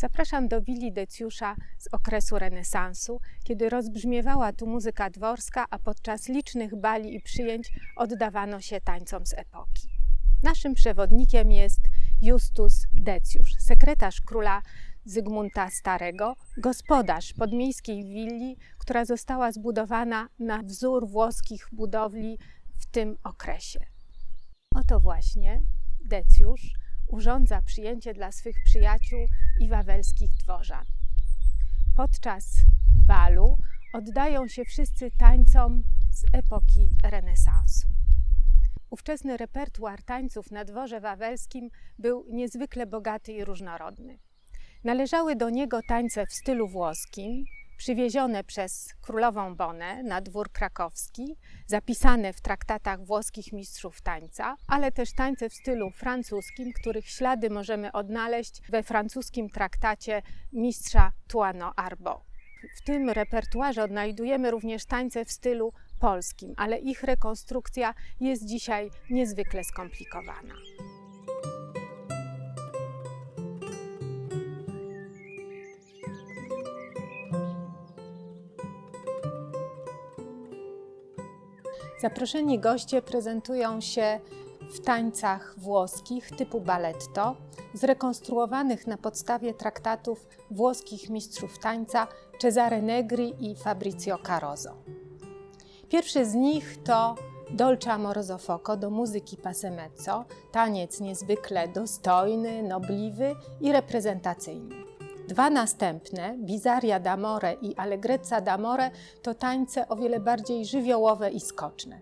Zapraszam do willi Decjusza z okresu renesansu, kiedy rozbrzmiewała tu muzyka dworska, a podczas licznych bali i przyjęć oddawano się tańcom z epoki. Naszym przewodnikiem jest Justus Decjusz, sekretarz króla Zygmunta Starego, gospodarz podmiejskiej willi, która została zbudowana na wzór włoskich budowli w tym okresie. Oto właśnie Decjusz urządza przyjęcie dla swych przyjaciół i wawelskich dworzan. Podczas balu oddają się wszyscy tańcom z epoki renesansu. Ówczesny repertuar tańców na dworze wawelskim był niezwykle bogaty i różnorodny. Należały do niego tańce w stylu włoskim, przywiezione przez królową Bonę na dwór krakowski, zapisane w traktatach włoskich mistrzów tańca, ale też tańce w stylu francuskim, których ślady możemy odnaleźć we francuskim traktacie mistrza Tuano Arbo. W tym repertuarze odnajdujemy również tańce w stylu polskim, ale ich rekonstrukcja jest dzisiaj niezwykle skomplikowana. Zaproszeni goście prezentują się w tańcach włoskich typu balletto, zrekonstruowanych na podstawie traktatów włoskich mistrzów tańca Cesare Negri i Fabrizio Caroso. Pierwszy z nich to Dolce Amoroso Foco do muzyki passemezzo, taniec niezwykle dostojny, nobliwy i reprezentacyjny. Dwa następne, Bizaria d'Amore i Allegrezza d'Amore, to tańce o wiele bardziej żywiołowe i skoczne.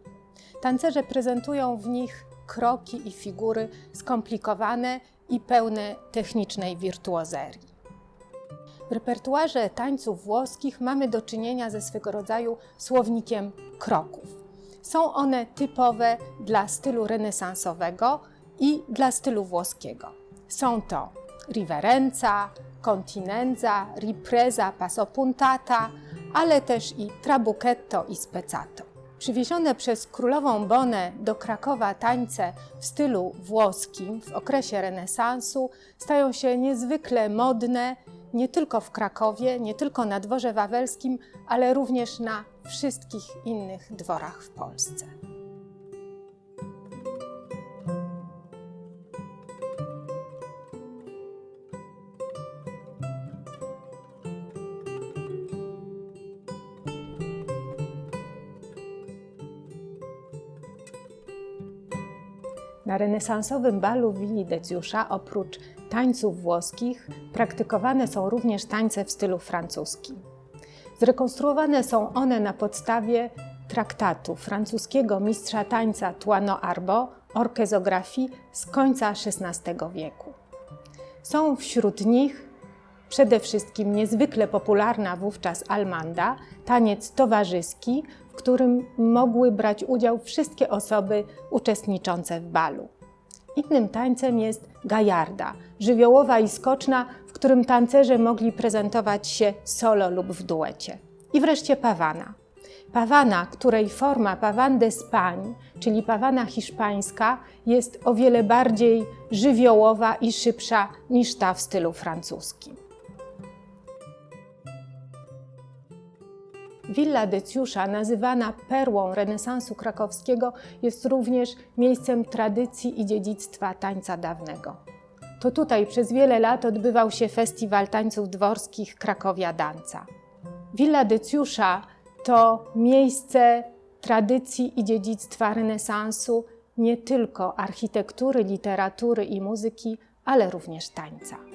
Tancerze prezentują w nich kroki i figury skomplikowane i pełne technicznej wirtuozerii. W repertuarze tańców włoskich mamy do czynienia ze swego rodzaju słownikiem kroków. Są one typowe dla stylu renesansowego i dla stylu włoskiego. Są to riverenza, continenza, ripresa, passo puntata, ale też i trabucchetto i spezzato. Przywiezione przez królową Bonę do Krakowa tańce w stylu włoskim w okresie renesansu stają się niezwykle modne nie tylko w Krakowie, nie tylko na dworze wawelskim, ale również na wszystkich innych dworach w Polsce. Na renesansowym balu Willi Decjusza oprócz tańców włoskich praktykowane są również tańce w stylu francuskim. Zrekonstruowane są one na podstawie traktatu francuskiego mistrza tańca Tuano Arbo orkezografii z końca XVI wieku. Są wśród nich przede wszystkim niezwykle popularna wówczas almanda, taniec towarzyski, którym mogły brać udział wszystkie osoby uczestniczące w balu. Innym tańcem jest gajarda, żywiołowa i skoczna, w którym tancerze mogli prezentować się solo lub w duecie. I wreszcie pawana. Pawana, której forma pawan d'Espagne, czyli pawana hiszpańska, jest o wiele bardziej żywiołowa i szybsza niż ta w stylu francuskim. Villa Decjusza, nazywana perłą renesansu krakowskiego, jest również miejscem tradycji i dziedzictwa tańca dawnego. To tutaj przez wiele lat odbywał się festiwal tańców dworskich Krakowia Danca. Villa Decjusza to miejsce tradycji i dziedzictwa renesansu, nie tylko architektury, literatury i muzyki, ale również tańca.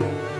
you